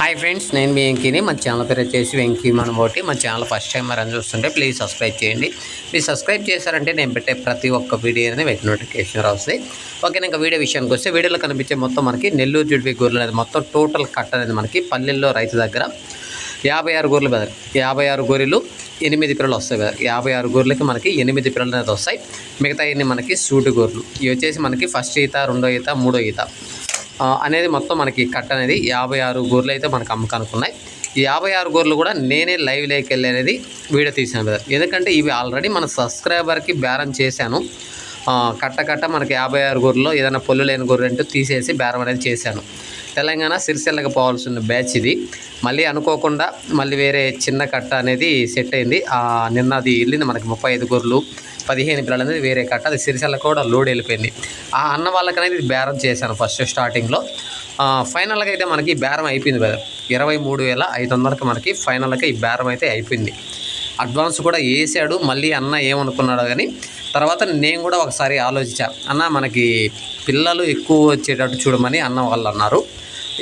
Hi friends నేను మీ వెంకీని. మా channel పేరు వచ్చేసి వెంకీ మనం ఒకటి మా ఛానల్ ఫస్ట్ టైం మరి అని చూస్తుంటే ప్లీజ్ సబ్స్క్రైబ్ చేయండి. మీరు సబ్స్క్రైబ్ చేశారంటే నేను పెట్టే ప్రతి ఒక్క వీడియో అనేది మీకు నోటిఫికేషన్ వస్తుంది ఓకే ఇంకా వీడియో విషయానికి వస్తే వీడియోలో కనిపించే మొత్తం మనకి నెల్లూరు జుడిపి గొర్రెలు అనేది మొత్తం టోటల్ కట్ అనేది మనకి పల్లెల్లో రైతు దగ్గర యాభై ఆరు గొర్రెలు బెదర్ యాభై ఆరు గొర్రెలు ఎనిమిది పిల్లలు వస్తాయి బెదర్ యాభై ఆరు గొర్రెలకి మనకి ఎనిమిది పిల్లలు అనేది వస్తాయి. మిగతా ఇన్ని మనకి సూటి గొర్రెలు. ఇవి వచ్చేసి మనకి ఫస్ట్ ఈత రెండో ఈత మూడో ఈత. అనేది మొత్తం మనకి కట్ అనేది యాభై ఆరు గొర్రెలు అయితే మనకు అమ్మకానికి ఉన్నాయి ఈ యాభై ఆరు గొర్రెలు కూడా నేనే లైవ్ లేకి వెళ్ళి అనేది వీడియో తీసాను కదా ఎందుకంటే ఇవి ఆల్రెడీ మన సబ్స్క్రైబర్కి బేరం చేశాను. కట్ట కట్ట మనకి యాభై ఆరు గొర్రెలు ఏదైనా పొల్లు లేని గొర్రె అంటూ తీసేసి బేరం అనేది చేశాను. తెలంగాణ సిరిసిల్లకి పోవాల్సిన బ్యాచ్ ఇది. మళ్ళీ అనుకోకుండా మళ్ళీ వేరే చిన్న కట్ట అనేది సెట్ అయింది. నిన్నది నిన్న అది వెళ్ళింది మనకి ముప్పై ఐదు గొర్రెలు. పదిహేను పిల్లలు అనేది వేరే కట్ట. అది సిరిసిల్ల కూడా లోడ్ వెళ్ళిపోయింది. ఆ అన్న వాళ్ళకనేది ఇది బేరం చేశాను ఫస్ట్ స్టార్టింగ్లో. ఫైనల్గా అయితే మనకి బేరం అయిపోయింది బ్రదర్. ఇరవై మూడు వేల ఐదు వందలకి మనకి ఫైనల్గా ఈ బేరం అయితే అయిపోయింది. అడ్వాన్స్ కూడా వేసాడు. మళ్ళీ అన్న ఏమనుకున్నాడు కానీ తర్వాత నేను కూడా ఒకసారి ఆలోచించా అన్న మనకి పిల్లలు ఎక్కువ వచ్చేటట్టు చూడమని అన్న వాళ్ళు అన్నారు.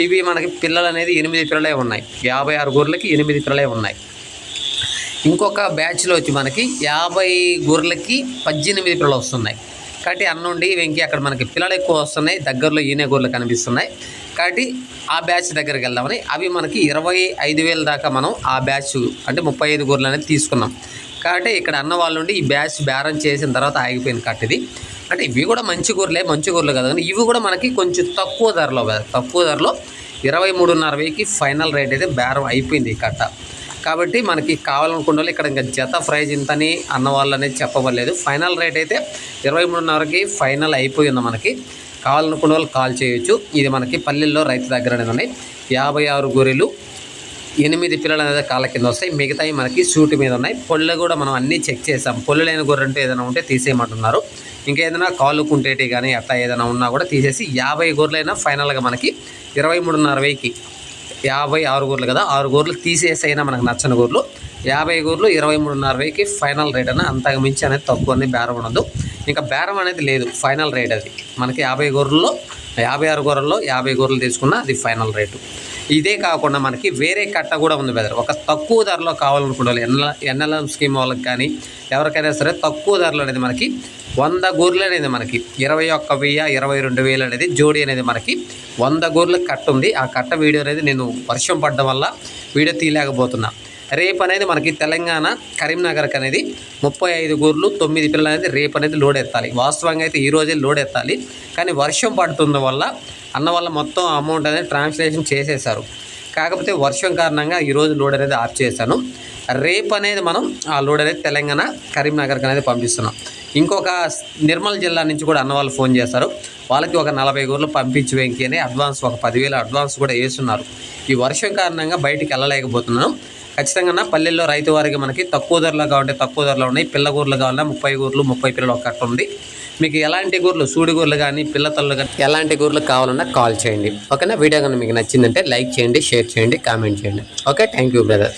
ఇవి మనకి పిల్లలు అనేది ఎనిమిది పిల్లలే ఉన్నాయి. యాభై ఆరు గొర్రెలకి ఎనిమిది పిల్లలే ఉన్నాయి. ఇంకొక బ్యాచ్లో వచ్చి మనకి యాభై గొర్రెలకి పద్దెనిమిది పిల్లలు వస్తున్నాయి. కాబట్టి అన్నుండి వెంకి అక్కడ మనకి పిల్లలు ఎక్కువ వస్తున్నాయి. దగ్గరలో ఈనే గొర్రెలు కనిపిస్తున్నాయి. కాబట్టి ఆ బ్యాచ్ దగ్గరికి వెళ్దామని అవి మనకి ఇరవై ఐదు వేల దాకా మనం ఆ బ్యాచ్ అంటే ముప్పై ఐదు గొర్రెలు అనేది తీసుకున్నాం. కాబట్టి ఇక్కడ అన్న వాళ్ళ నుండి ఈ బ్యాచ్ బేరం చేసిన తర్వాత ఆగిపోయింది కట్ ఇది. అంటే ఇవి కూడా మంచి గొర్రెలే మంచి గొర్రెలు కదా కానీ ఇవి కూడా మనకి కొంచెం తక్కువ ధరలో తక్కువ ధరలో ఇరవై మూడున్నర వెయ్యికి ఫైనల్ రేట్ అయితే బేరం అయిపోయింది ఈ కట్ట. కాబట్టి మనకి కావాలనుకున్న వాళ్ళు ఇక్కడ ఇంకా జత ప్రైజ్ ఇంతని అన్న వాళ్ళు అనేది చెప్పవలేదు ఫైనల్ రేట్ అయితే ఇరవై మూడున్నరకి ఫైనల్ అయిపోయింది మనకి. కావాలనుకున్న వాళ్ళు కాల్ చేయొచ్చు. ఇది మనకి పల్లెల్లో రైతు దగ్గర ఉన్నాయి. యాభై ఆరు గొర్రెలు ఎనిమిది పిల్లలు అనేది కాళ్ళ కింద వస్తాయి. మిగతాయి మనకి సూట్ మీద ఉన్నాయి. పొళ్ళు కూడా మనం అన్నీ చెక్ చేసాం. పొళ్ళు లేని గొర్రె అంటే ఏదైనా ఉంటే తీసేయమంటున్నారు. ఇంకా ఏదైనా కాళ్ళు కుంటేటి కానీ అట్లా ఏదైనా ఉన్నా కూడా తీసేసి యాభై గొర్రెలైనా ఫైనల్గా మనకి ఇరవై మూడున్నర వెయ్యికి యాభై ఆరు గొర్రెలు కదా ఆరు గొర్రెలు తీసేసైనా మనకు నచ్చని గొర్రెలు యాభై గొర్రెలు ఇరవై మూడున్నర వెయ్యికి ఫైనల్ రేట్ అని అంతకు మించి అనేది తక్కువ అనేది బేరం ఉండదు. ఇంకా బేరం అనేది లేదు ఫైనల్ రేట్ అది. మనకి యాభై గొర్రెల్లో యాభై ఆరు గొర్రెల్లో యాభై గొర్రెలు తీసుకున్న అది ఫైనల్ రేటు. ఇదే కాకుండా మనకి వేరే కట్ట కూడా ఉంది బెదర్ ఒక తక్కువ ధరలో కావాలనుకునే వాళ్ళు ఎన్ఎల్ ఎన్ఎల్ఎం స్కీమ్ వాళ్ళకి కానీ ఎవరికైనా సరే తక్కువ ధరలో అనేది మనకి వంద గొర్రెలు అనేది మనకి ఇరవై ఒక్క వెయ్యి ఇరవై రెండు వేలు అనేది జోడీ అనేది మనకి వంద గోర్లకు కట్ట ఉంది. ఆ కట్ట వీడియో అనేది నేను వర్షం పడడం వల్ల వీడియో తీయలేకపోతున్నా. రేపు అనేది మనకి తెలంగాణ కరీంనగర్కి అనేది ముప్పై ఐదు గోర్లు తొమ్మిది పిల్లలు అనేది రేపు అనేది లోడ్ ఎత్తాలి. వాస్తవంగా అయితే ఈ రోజే లోడ్ ఎత్తాలి. కానీ వర్షం పడుతున్న వల్ల అన్న వల్ల మొత్తం అమౌంట్ అనేది ట్రాన్స్లేషన్ చేసేశారు. కాకపోతే వర్షం కారణంగా ఈరోజు లోడ్ అనేది ఆఫ్ చేశాను. రేపు అనేది మనం ఆ లోడ్ అనేది తెలంగాణ కరీంనగర్కి అనేది పంపిస్తున్నాం. ఇంకొక నిర్మల్ జిల్లా నుంచి కూడా అన్న వాళ్ళు ఫోన్ చేస్తారు వాళ్ళకి ఒక నలభై గొర్రెలు పంపించి వెంకి అడ్వాన్స్ ఒక పదివేలు అడ్వాన్స్ కూడా వేస్తున్నారు. ఈ వర్షం కారణంగా బయటికి వెళ్ళలేకపోతున్నాం ఖచ్చితంగా పల్లెల్లో రైతు వారికి మనకి తక్కువ ధరలో కావాలంటే తక్కువ ధరలో ఉన్నాయి. పిల్ల గూర్లు కావాలన్నా ముప్పై గూర్లు ముప్పై పిల్లలు ఒక ఉంది. మీకు ఎలాంటి గూర్లు సూడి గూర్లు కానీ పిల్లతల్లు కానీ ఎలాంటి గూర్లు కావాలన్నా కాల్ చేయండి. ఓకేనా? వీడియో కానీ మీకు నచ్చిందంటే లైక్ చేయండి షేర్ చేయండి కామెంట్ చేయండి. ఓకే? Thank you brother.